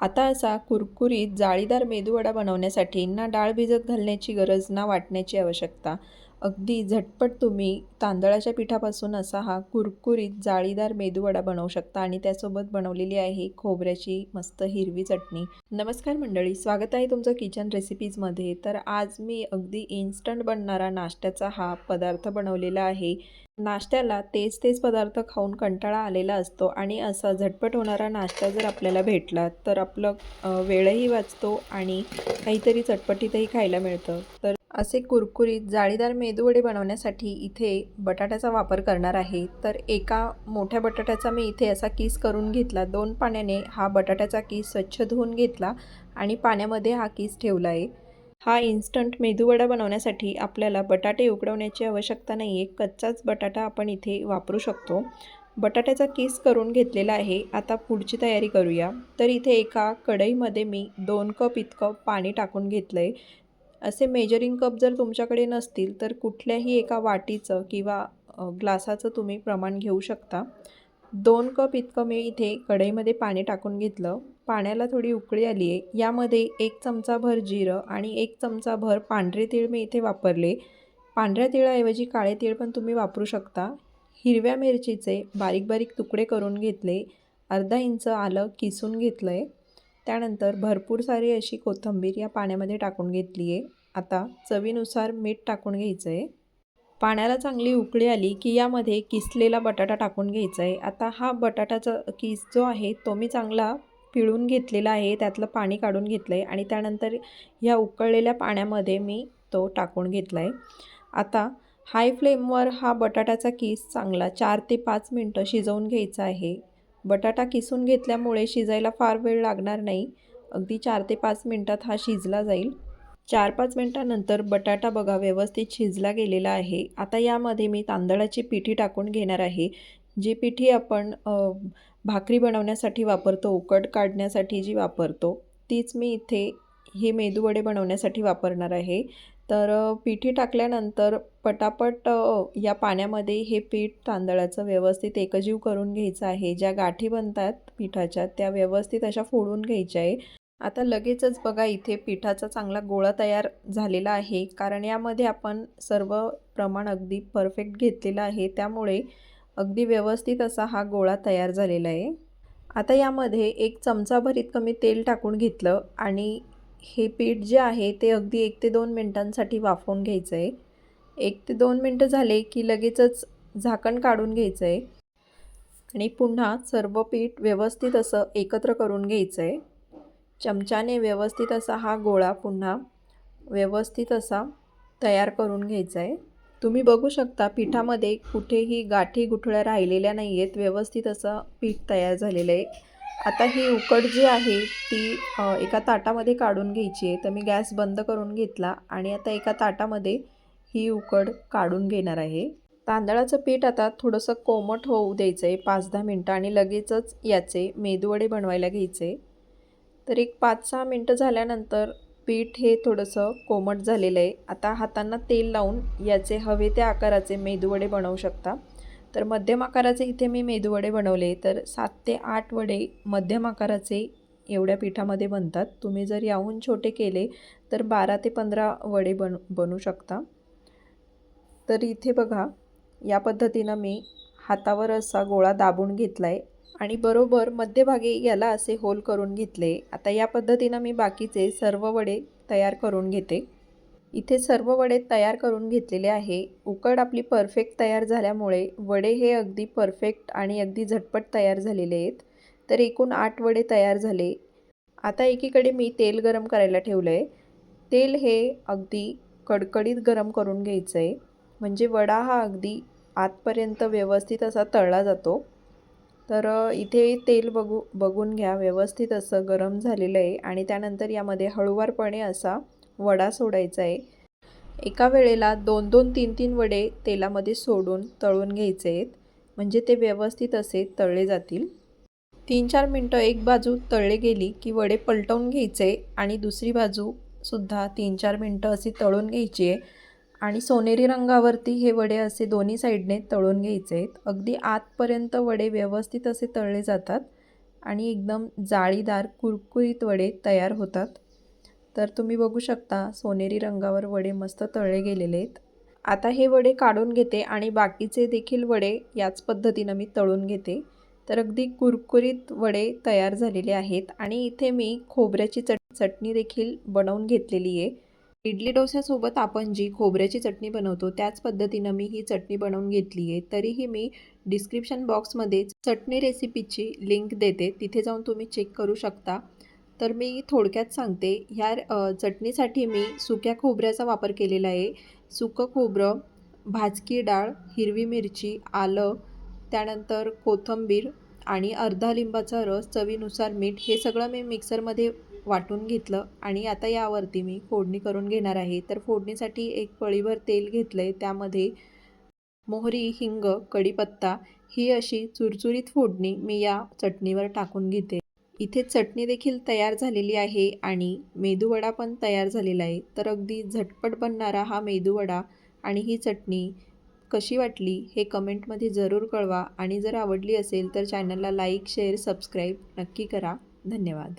आता असा कुरकुरीत जाळीदार मेदूवडा बनवण्यासाठी ना डाळ भिजत घालण्याची गरज ना वाटण्याची आवश्यकता. अगदी झटपट तुम्ही तांदळाच्या पिठापासून असा हा कुरकुरीत जाळीदार मेदूवडा बनवू शकता आणि त्यासोबत बनवलेली आहे खोबऱ्याची मस्त हिरवी चटणी. नमस्कार मंडळी स्वागत आहे तुमचं किचन रेसिपीजमध्ये. तर आज मी अगदी इन्स्टंट बनणारा नाश्त्याचा हा पदार्थ बनवलेला आहे. नाश्त्याला तेच तेच पदार्थ खाऊन कंटाळा आलेला असतो आणि असा झटपट होणारा नाश्ता जर आपल्याला भेटला तर आपलं वेळही वाचतो आणि काहीतरी चटपटीतही खायला मिळतं. तर असे कुरकुरीत जाळीदार मेदूवडे बनवण्यासाठी इथे बटाट्याचा वापर करणार आहे. तर एका मोठ्या बटाट्याचा मी इथे असा किस करून घेतला. दोन पाण्याने हा बटाट्याचा किस स्वच्छ धुवून घेतला आणि पाण्यामध्ये हा किस ठेवला आहे. हा इन्स्टंट मेदूवडा बनवण्यासाठी आपल्याला बटाटे उकडवण्याची आवश्यकता नाही आहे कच्चाच बटाटा आपण इथे वापरू शकतो. बटाट्याचा केस करून घेतलेला आहे. आता पुढची तयारी करूया. तर इथे एका कढईमध्ये मी दोन कप इतकं पाणी टाकून घेतलं आहे असे मेजरिंग कप जर तुमच्याकडे नसतील तर कुठल्याही एका वाटीचं किंवा ग्लासाचं तुम्ही प्रमाण घेऊ शकता. दोन कप इतकं मी इथे कढईमध्ये पाणी टाकून घेतलं. पाण्याला थोडी उकळी आली आहे. यामध्ये एक चमचा भर जिरं आणि एक चमचा भर पांढरे तीळ मी इथे वापरले. पांढऱ्या तिळाऐवजी काळे तीळ पण तुम्ही वापरू शकता. हिरव्या मिरचीचे बारीक बारीक तुकडे करून घेतले. अर्धा इंच आलं किसून घेतलं आहे त्यानंतर भरपूर सारी अशी कोथिंबीर या पाण्यामध्ये टाकून घेतली आहे. आता चवीनुसार मीठ टाकून घ्यायचं आहे पाण्याला चांगली उकळी आली की यामध्ये किसलेला बटाटा टाकून घ्यायचा आहे आता हा बटाटाचा किस जो आहे तो मी चांगला पिळून घेतलेला आहे त्यातलं पाणी काढून घेतलं आहे आणि त्यानंतर ह्या उकळलेल्या पाण्यामध्ये मी तो टाकून घेतला आहे आता हाय फ्लेमवर हा बटाट्याचा किस चांगला चार ते पाच मिनटं शिजवून घ्यायचा आहे. बटाटा किसून घेतल्यामुळे शिजायला फार वेळ लागणार नाही. अगदी चार ते पाच मिनटात हा शिजला जाईल. चार पाच मिनटानंतर बटाटा बघा व्यवस्थित शिजला गेलेला आहे. आता यामध्ये मी तांदळाची पिठी टाकून घेणार आहे. जी पिठी आपण भाकरी बनवण्यासाठी वापरतो उकड काढण्यासाठी जी वापरतो तीच मी इथे हे मेदूवडे बनवण्यासाठी वापरणार आहे. तर पिठी टाकल्यानंतर पटापट या पाण्यामध्ये हे पीठ तांदळाचं व्यवस्थित एकजीव करून घ्यायचं आहे. ज्या गाठी बनतात पिठाच्या त्या व्यवस्थित अशा फोडून घ्यायच्या आहे. आता लगेचच बघा इथे पिठाचा चांगला गोळा तयार झालेला आहे. कारण यामध्ये आपण सर्व प्रमाण अगदी परफेक्ट घेतलेलं आहे. त्यामुळे अगदी व्यवस्थित असा हा गोळा तयार झालेला आहे. आता यामध्ये एक चमचाभर इतकं मी तेल टाकून घेतलं आणि हे पीठ जे आहे ते अगदी एक ते दोन मिनटांसाठी वाफवून घ्यायचं आहे एक ते दोन मिनटं झाले की लगेचच झाकण काढून घ्यायचं आहे आणि पुन्हा सर्व पीठ व्यवस्थित असं एकत्र करून घ्यायचं आहे चमच्याने व्यवस्थित असा हा गोळा पुन्हा व्यवस्थित असा तयार करून घ्यायचा आहे तुम्ही बघू शकता पिठामध्ये कुठेही गाठी गुठळ्या राहिलेल्या नाही आहेत व्यवस्थित असं पीठ तयार झालेलं आहे. आता ही उकड जी आहे ती एका ताटामध्ये काढून घ्यायची आहे. तर मी गॅस बंद करून घेतला आणि आता एका ताटामध्ये ही उकड काढून घेणार आहे. तांदळाचं पीठ आता थोडंसं कोमट होऊ द्यायचं आहे पाच दहा मिनटं आणि लगेचच याचे मेदूवडे बनवायला घ्यायचे. तर एक पाच सहा मिनटं झाल्यानंतर पीठ हे थोडंसं कोमट झालेलं आहे. आता हातांना तेल लावून याचे हवे त्या आकाराचे मेदूवडे बनवू शकता. तर मध्यम आकाराचे इथे मी मेदूवडे बनवले. तर सात ते आठ वडे मध्यम आकाराचे एवढ्या पिठामध्ये बनतात. तुम्ही जर याहून छोटे केले तर बारा ते पंधरा वडे बन बनू शकता. तर इथे बघा या पद्धतीनं मी हातावर असा गोळा दाबून घेतला आहे आणि बरोबर मध्यभागी याला असे होल करून घेतले. आता या पद्धतीनं मी बाकीचे सर्व वडे तयार करून घेते. इथे सर्व वडे तयार करून घेतलेले आहे. उकड आपली परफेक्ट तयार झाल्यामुळे वडे हे अगदी परफेक्ट आणि अगदी झटपट तयार झालेले आहेत. तर एकूण आठ वडे तयार झाले. आता एकीकडे मी तेल गरम करायला ठेवलं आहे तेल हे अगदी कडकडीत गरम करून घ्यायचं आहे म्हणजे वडा हा अगदी आतपर्यंत व्यवस्थित असा तळला जातो. तर इथे तेल बघू बघून घ्या. व्यवस्थित असं गरम झालेलं आहे आणि त्यानंतर यामध्ये हळूवारपणे असा वडा सोडायचा आहे. एका वेळेला दोन दोन तीन तीन वडे तेलामध्ये सोडून तळून घ्यायचे आहेत. म्हणजे ते व्यवस्थित असे तळले जातील. तीन चार मिनटं एक बाजू तळले गेली की वडे पलटवून घ्यायचे आणि दुसरी बाजूसुद्धा तीन चार मिनटं अशी तळून घ्यायची आहे. आणि सोनेरी रंगावरती हे वडे असे दोन्ही साईडने तळून घ्यायचे आहेत अगदी आतपर्यंत वडे व्यवस्थित असे तळले जातात आणि एकदम जाळीदार कुरकुरीत वडे तयार होतात. तर तुम्ही बघू शकता सोनेरी रंगावर वडे मस्त तळले गेलेले आहेत आता हे वडे काढून घेते आणि बाकीचे देखील वडे याच पद्धतीनं मी तळून घेते. तर अगदी कुरकुरीत वडे तयार झालेले आहेत आणि इथे मी खोबऱ्याची चट चटणी देखील बनवून घेतलेली आहे. इडली डोस्यासोबत आपण जी खोबऱ्याची चटणी बनवतो त्याच पद्धतीनं मी ही चटणी बनवून घेतली आहे. तरीही मी डिस्क्रिप्शन बॉक्समध्ये चटणी रेसिपीची लिंक देते. तिथे जाऊन तुम्ही चेक करू शकता. तर मी थोडक्यात सांगते ह्या चटणीसाठी मी सुक्या खोबऱ्याचा वापर केलेला आहे. सुकं खोबरं भाजकी डाळ हिरवी मिरची आलं त्यानंतर कोथिंबीर आणि अर्धा लिंबाचा रस चवीनुसार मीठ हे सगळं मी मिक्सरमध्ये वाटून घेतलं. आणि आता यावरती मी फोडणी करून घेणार आहे. तर फोडणीसाठी एक पळीभर तेल घेतलं आहे त्यामध्ये मोहरी हिंग कढीपत्ता ही अशी चुरचुरीत फोडणी मी या चटणीवर टाकून घेते. इथे चटणी देखील तयार झालेली आहे आणि मेदूवडा पण तयार झालेला आहे. तर अगदी झटपट बनणारा हा मेदूवडा आणि ही चटणी कशी वाटली हे कमेंटमध्ये जरूर कळवा. आणि जर आवडली असेल तर चॅनलला लाईक शेअर सबस्क्राईब नक्की करा. धन्यवाद.